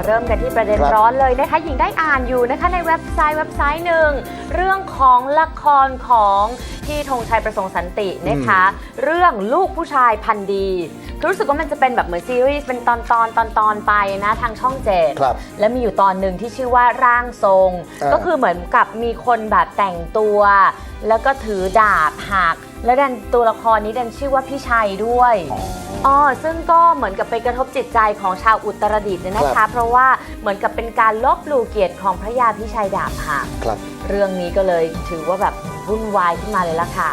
มาเริ่มกันที่ประเด็นครับร้อนเลยนะคะหญิงได้อ่านอยู่นะคะในเว็บไซต์เว็บไซต์หนึ่งเรื่องของละครของพี่ธงชัยประสงค์สันตินะคะ เรื่องลูกผู้ชายพันธุ์ดีคือรู้สึกว่ามันจะเป็นแบบเหมือนซีรีส์เป็นตอนตอนตอนตอนๆไปนะทางช่องเจ็ดครับแล้วมีอยู่ตอนหนึ่งที่ชื่อว่าร่างทรงอ่าก็คือเหมือนกับมีคนแบบแต่งตัว แล้วก็ถือดาบหัก แล้วดันตัวละครนี้ดันชื่อว่าพี่ชัยด้วย อ๋อซึ่งก็เหมือนกับไปกระทบจิตใจของชาวอุตรดิตถ์เนี่ยนะครัคะ บ เพราะว่าเหมือนกับเป็นการลบหลู่เกียรติของพระยาพิชัยดาบหัก ครับ เรื่องนี้ก็เลยถือว่าแบบวุ่นวายขึ้นมาเลยล่ะค่ะ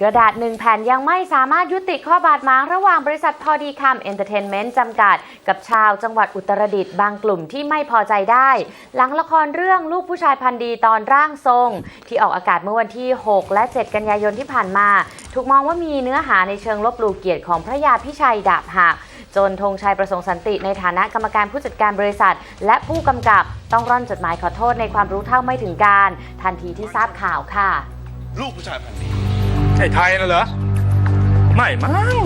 กระดาษหนึ่งแผ่นยังไม่สามารถยุติข้อบาดหมางระหว่างบริษัทพอดีคำเอนเตอร์เทนเมนต์จำกัด กับชาวจังหวัดอุตรดิตถ์บางกลุ่มที่ไม่พอใจได้ หลังละครเรื่องลูกผู้ชายพันดีตอนร่างทรง ที่ออกอากาศเมื่อวันที่ 6 และ 7 กันยายนที่ผ่านมา ถูกมองว่ามีเนื้อหาในเชิงลบหลู่เกียรติของพระยาพิชัยดาบหักจนธงชัยประสงค์สันติในฐานะกรรมการผู้จัดการบริษัท และผู้กำกับต้องร่อนจดหมายขอโทษในความรู้เท่าไม่ถึงการ ทันทีที่ทราบข่าวค่ะ ลูกผู้ชายพันดี ใช่ไทยนะเหรอ ไม่มั้ง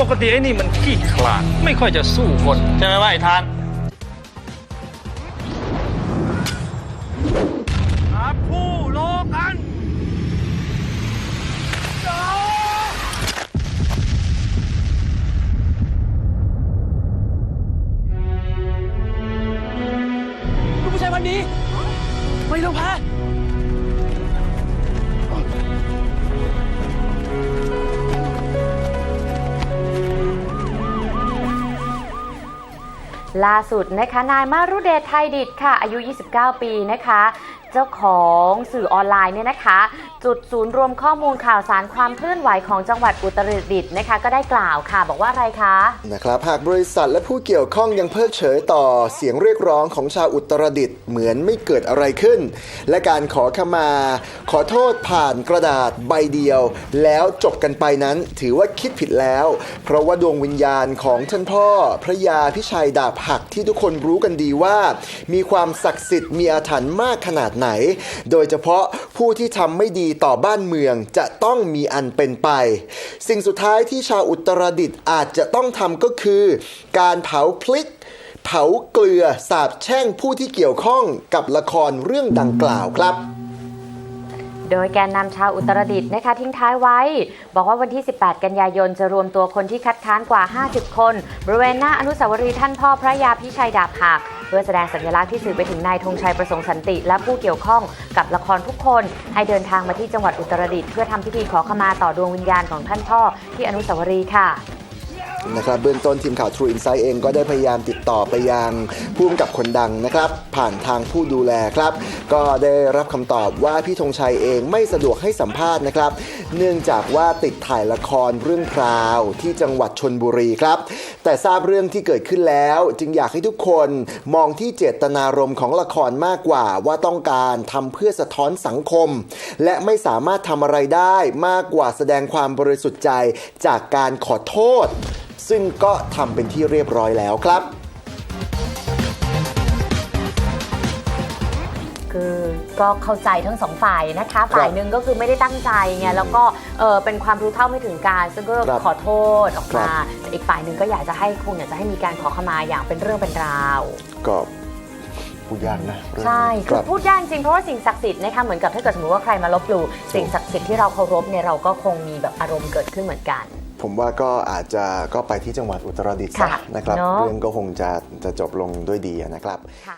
ปกติไอ้นี่มันขี้ขลาด ไม่ค่อยจะสู้คนใช่ไหมว่าไอ้ทานหาผู้โลกัน ลูกผู้ชายวันนี้ ไม่ต้องพา ล่าสุดนะคะนายมารุเดชไทยดิตค่ะอายุ 29 ปีนะคะ เจ้าของสื่อออนไลน์เนี่ยนะคะ จุดศูนย์รวมข้อมูลข่าวสารความเคลื่อนไหวของจังหวัดอุตรดิตถ์นะคะ ก็ได้กล่าวค่ะบอกว่าอะไรคะนะครับหากบริษัทและผู้เกี่ยวข้องยังเพิกเฉยต่อเสียงเรียกร้องของชาวอุตรดิตถ์เหมือนไม่เกิดอะไรขึ้น และการขอขมา ขอโทษผ่านกระดาษใบเดียว แล้วจบกันไปนั้นถือว่าคิดผิดแล้ว เพราะว่าดวงวิญญาณของท่านพ่อ พระยาพิชัยดาบหักที่ทุกคนรู้กันดีว่า มีความศักดิ์สิทธิ์มีอาถรรพ์มากขนาดไหนโดยเฉพาะผู้ที่ทำไม่ดีต่อบ้านเมืองจะต้องมีอันเป็นไป สิ่งสุดท้ายที่ชาวอุตรดิตถ์อาจจะต้องทำก็คือ การเผาพลิกเผาเกลือสาบแช่งผู้ที่เกี่ยวข้องกับละครเรื่องดังกล่าวครับ โดยแกนนำชาวอุตรดิตถ์นะคะทิ้งท้ายไว้ บอกว่าวันที่ 18 กันยายนจะรวมตัวคนที่คัดค้านกว่า 50 คน บริเวณหน้าอนุสาวรีย์ท่านพ่อพระยาพิชัยดาบหักเพื่อแสดงสัญลักษณ์ที่สื่อไปถึงนายธงชัยประสงค์สันติ และผู้เกี่ยวข้องกับละครทุกคน ให้เดินทางมาที่จังหวัดอุตรดิตถ์เพื่อทำพิธีขอขมาต่อดวงวิญญาณของท่านพ่อที่อนุสาวรีย์ค่ะ นะครับเบื้องต้นทีมข่าว True Insight เองก็ได้พยายามติดต่อไปยังผู้กำกับคนดังนะครับ ผ่านทางผู้ดูแลครับ ก็ได้รับคำตอบว่าพี่ธงชัยเองไม่สะดวกให้สัมภาษณ์นะครับ เนื่องจากว่าติดถ่ายละครเรื่องพราวที่จังหวัดชนบุรีครับ แต่ทราบเรื่องที่เกิดขึ้นแล้ว จึงอยากให้ทุกคนมองที่เจตนารมณ์ของละครมากกว่าว่าต้องการทำเพื่อสะท้อนสังคม และไม่สามารถทำอะไรได้มากกว่าแสดงความบริสุทธิ์ใจจากการขอโทษ ซึ่งก็ทำเป็นที่เรียบร้อยแล้วครับ คือก็เข้าใจทั้งสองฝ่ายนะคะ ฝ่ายหนึ่งก็คือไม่ได้ตั้งใจไงแล้วก็เออเป็นความรู้เท่าไม่ถึงการ ซึ่งก็ครับขอโทษออกมาแต่อีกฝ่ายหนึ่งก็อยากจะให้คงอยากจะให้มีการขอขมาอย่างเป็นเรื่องเป็นราว ก็พูดยากนะเรื่องนี้ใช่ คคือรับพูดยากจริงเพราะว่าสิ่งศักดิ์สิทธิ์นะคะเหมือนกับถ้าเกิดสมมติว่าใครมาลบหลู่สิ่งศักดิ์สิทธิ์ที่เราเคารพเนี่ยเราก็คงมีแบบอารมณ์เกิดขึ้นเหมือนกัน ผมว่าก็อาจจะก็ไปที่จังหวัดอุตรดิตถ์ซะค่ะนะครับ เนอะ เรื่องก็คงจะจะจบลงด้วยดีนะครับค่ะ